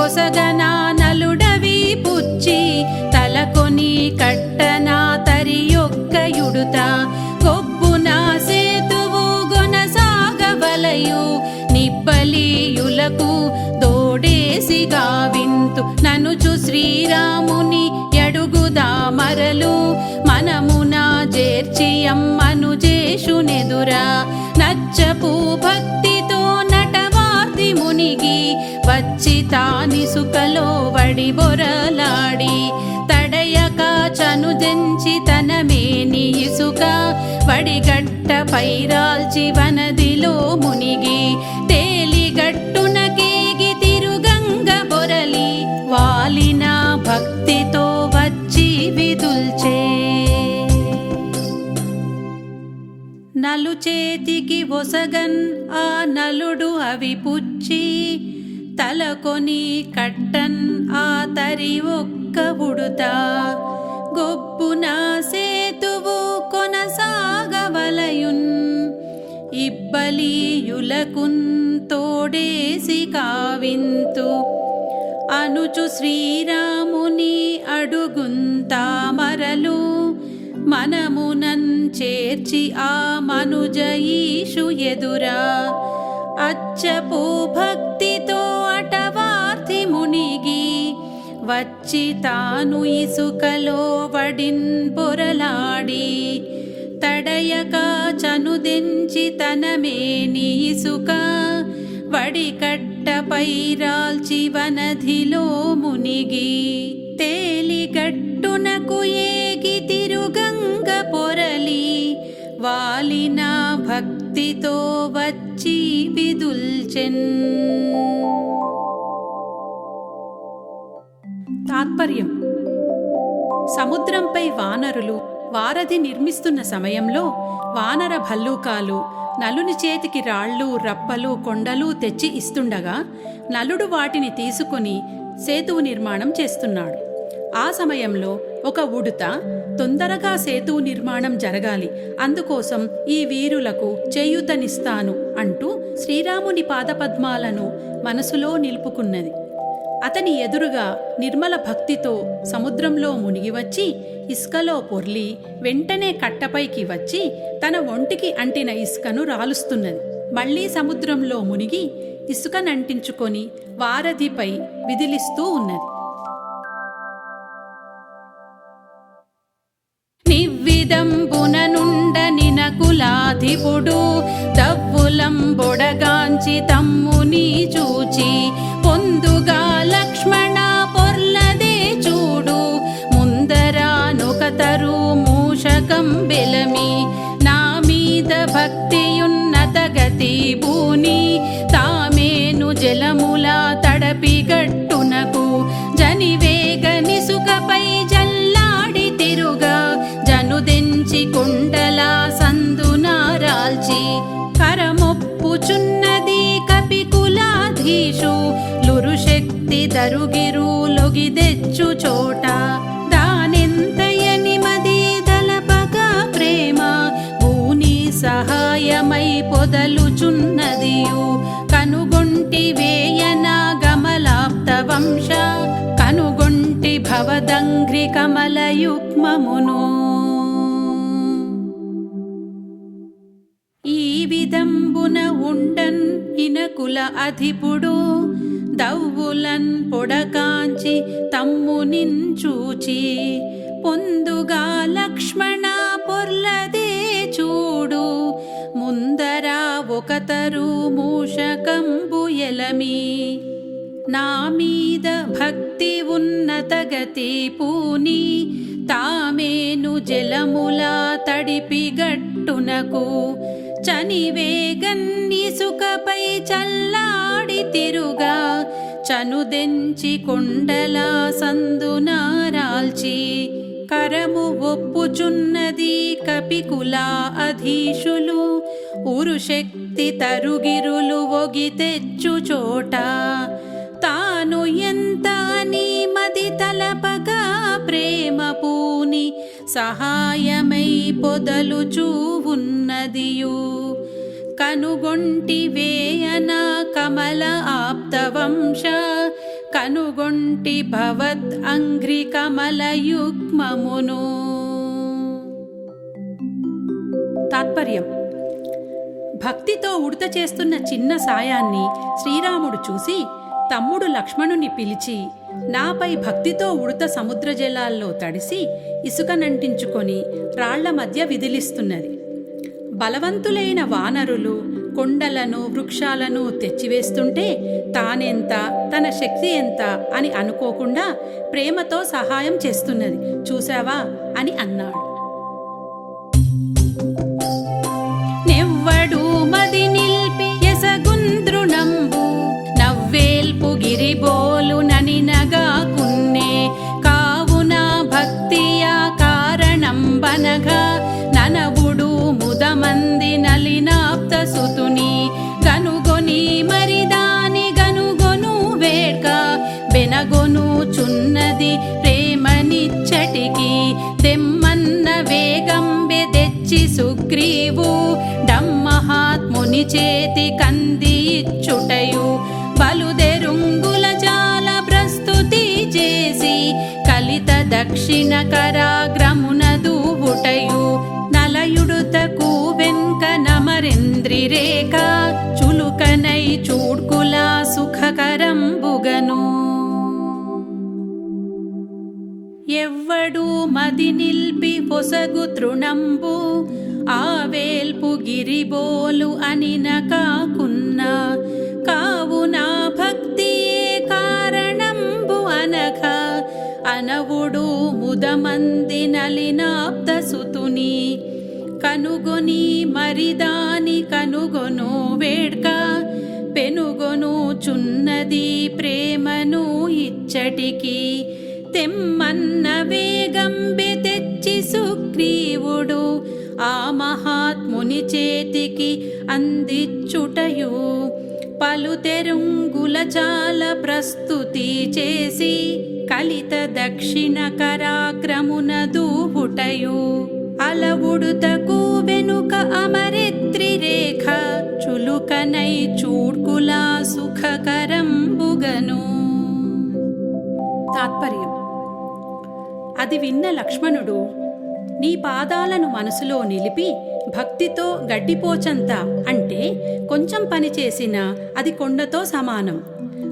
కొసగనా నలుడవి పుచ్చి తలకొని కట్టనా తరియొక్కయుడుత కొబ్బున సేతువు గొనసాగవలయు నిబ్బలియులకు దోడేసి గావింతు. ననుచు శ్రీరాముని ఎడుగుదా మరలు మనమున చేర్చి అమ్మను జేషునెదురా. నచ్చపు భక్తితో నటవార్తి మునిగి వచ్చి తాని సుకలో వడి బొరలాడి తడయక చనుదెంచి తన మేని ఇసుక వడిగట్ట పైరాల్చి వనదిలో మునిగి తేలిగట్టున కేగి తిరుగంగ బొరలి వాలిన భక్తితో వచ్చి విదుల్చే. నలు చేతికి ఒసగన్ ఆ నలుడు అవి పుచ్చి తలకొని కట్టన్ ఆ తరి ఒక్క ఉడుత. గొప్పున సేతువు కొనసాగవలయున్. ఇబ్బలియులకున్ తోడేసి కావింతు. అనుచు శ్రీరాముని అడుగుంతామరలు మనమునన్ చేర్చి ఆ మనుజయీషు ఎదురా. అచ్చపు భక్తి వచ్చి తాను ఇసుకలో వడిన్ పొరలాడి తడయక చనుదెంచి తనమేని ఇసుక వడికట్టపై రాల్చి వనధిలో మునిగి తేలిగట్టునకు ఏగి తిరుగంగ పొరలి వాలిన భక్తితో వచ్చి విదుల్చెన్. తాత్పర్యం. సముద్రంపై వానరులు వారధి నిర్మిస్తున్న సమయంలో వానర భల్లూకాలు నలుని చేతికి రాళ్ళు రప్పలు కొండలు తెచ్చి ఇస్తుండగా నలుడు వాటిని తీసుకుని సేతువు నిర్మాణం చేస్తున్నాడు. ఆ సమయంలో ఒక ఉడుత తొందరగా సేతువు నిర్మాణం జరగాలి. అందుకోసం ఈ వీరులకు చేయూతనిస్తాను అంటూ శ్రీరాముని పాదపద్మాలను మనసులో నిలుపుకున్నది. అతని ఎదురుగా నిర్మల భక్తితో సముద్రంలో మునిగి వచ్చి ఇసుకలో పొర్లి వెంటనే కట్టపైకి వచ్చి తన ఒంటికి అంటిన ఇసుకను రాలుస్తున్నది. మళ్ళీ సముద్రంలో మునిగి ఇసుకనంటించుకొని వారధిపై విదిలిస్తూ ఉన్నది. నివ్విదంబుననుండ నినకులాధిపుడు దవ్వులం బొడగాంచి బెలమి నా మీద భక్తియున్నత గతి భూని తామేను జలముల తడపి గట్టునకు. జనివేగ సుఖపై జల్లాడి తిరుగా. జనుదెంచి కొండల సందునారాల్చి కరమొప్పుచున్నది కపికులాధీషు. లురు శక్తి దరుగిరు లొగిదెచ్చు చోట. సహాయమై పొదలుచున్నదియు కనుగొంటి వేయన గమలాప్త వంశ కనుగొంటి భవదంఘ్రి కమలయుగ్మమును. ఈ విధంబున ఉండన్ ఇనకుల అధిపుడు దవ్వులన్ పొడకాంచి తమ్మునిన్ చూచి పొందుగా లక్ష్మణ పొర్లది ఒకతరు మూషకంబు నా మీద భక్తి ఉన్నతగతి పూని. తామేను జలముల తడిపి గట్టునకు. చనివేగన్ని సుఖపై చల్లాడి తిరుగా. చనుదెంచి కొండల సందునారాల్చి కరము ఒప్పుచున్నది కపికులా అధీశులు. ఉరుశక్తి తరుగిరులు ఒగి తెచ్చు చోట. తాను ఎంత నీ మది తలపగా ప్రేమ పూని సహాయమై పొదలుచూ ఉన్నదియు. కనుగొంటి వేయన కమల ఆప్తవంశ కనుగొంటి భవద్ అంఘ్రి కమలయుగ్మమును తాత్పర్యం. భక్తితో ఉడత చేస్తున్న చిన్న సాయాన్ని శ్రీరాముడు చూసి తమ్ముడు లక్ష్మణుని పిలిచి నాపై భక్తితో ఉడత సముద్ర జలాల్లో తడిసి ఇసుకనంటించుకొని రాళ్ళ మధ్య విదిలిస్తున్నది. బలవంతులైన వానరులు కొండలను వృక్షాలను తెచ్చివేస్తుంటే తానెంత తన శక్తి ఎంత అని అనుకోకుండా ప్రేమతో సహాయం చేస్తున్నది. చూశావా? అని అన్నాడు. సుగ్రీవు దమ్మహాత్ముని చేతి కంది ఇచ్చుటయు బలుదెరుంగుల జాల ప్రస్తుతి చేసి కలిత దక్షిణ కరాగ్రమున దూవుటయు. నలయుడుతకు వెంక నమరేంద్రి రేఖ చులుకనై చూడ్కులా సుఖకరంబుగను. ఎవ్వడు మది నిల్పి పొసగు తృణంబు ఆవేల్పు గిరిబోలు అనిన కాకున్న కావున భక్తియే కారణంబు అనఘ అనవుడు ముదమంది నలినాప్త సుతుని కనుగొని మరిదాని కనుగొను వేడ్క పెనుగొను చున్నది ప్రేమను ఇచ్చటికి. తెమ్మన్న వేగంబె తెచ్చి సుగ్రీవుడు ఆ మహాత్ముని చేతికి అందిచ్చుటయు. పలు తెరుంగుల చాల ప్రస్తుతి చేసి కలిత దక్షిణ కరాగ్రమున దూహుటయు. అలవుడుతకు వెనుక అమరిత్రి రేఖ చులుకనై చూడ్కులా సుఖకరంబుగను. తాత్పర్యం. అది విన్న లక్ష్మణుడు నీ పాదాలను మనసులో నిలిపి భక్తితో గడ్డిపోచంత అంటే కొంచెం పని చేసినా అది కొండతో సమానం.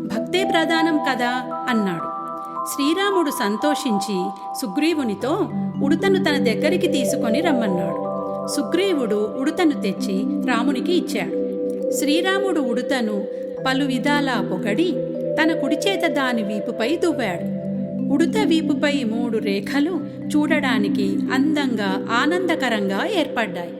భక్తే ప్రధానం కదా అన్నాడు. శ్రీరాముడు సంతోషించి సుగ్రీవునితో ఉడుతను తన దగ్గరికి తీసుకొని రమ్మన్నాడు. సుగ్రీవుడు ఉడుతను తెచ్చి రామునికి ఇచ్చాడు. శ్రీరాముడు ఉడుతను పలు విధాలా పొగడి తన కుడిచేత దాని వీపుపై దువ్వాడు. ఉడుత వీపుపై మూడు రేఖలు చూడడానికి అందంగా ఆనందకరంగా ఏర్పడ్డాయి.